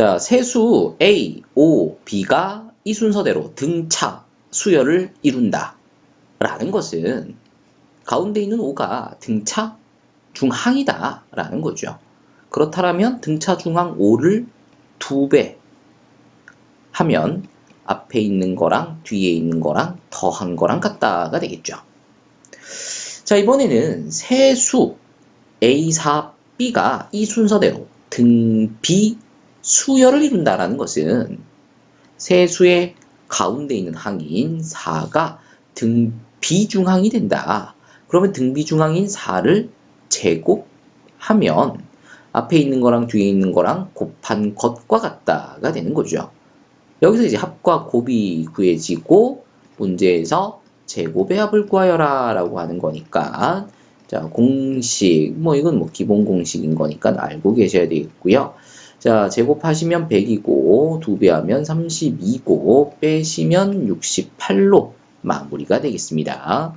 자, 세수 A, O, B가 이 순서대로 등차 수열을 이룬다. 라는 것은 가운데 있는 O가 등차 중항이다. 라는 거죠. 그렇다면 등차 중항 5를 2배 하면 앞에 있는 거랑 뒤에 있는 거랑 더한 거랑 같다가 되겠죠. 자, 이번에는 세수 A4, B가 이 순서대로 등비 수열을 이룬다라는 것은 세수의 가운데 있는 항인 4가 등비중항이 된다. 그러면 등비중항인 4를 제곱하면 앞에 있는 거랑 뒤에 있는 거랑 곱한 것과 같다가 되는 거죠. 여기서 이제 합과 곱이 구해지고 문제에서 제곱의 합을 구하여라 라고 하는 거니까 자 공식 뭐 이건 뭐 기본 공식인 거니까 알고 계셔야 되겠고요. 자 제곱하시면 100이고 2배 하면 32고 빼시면 68로 마무리가 되겠습니다.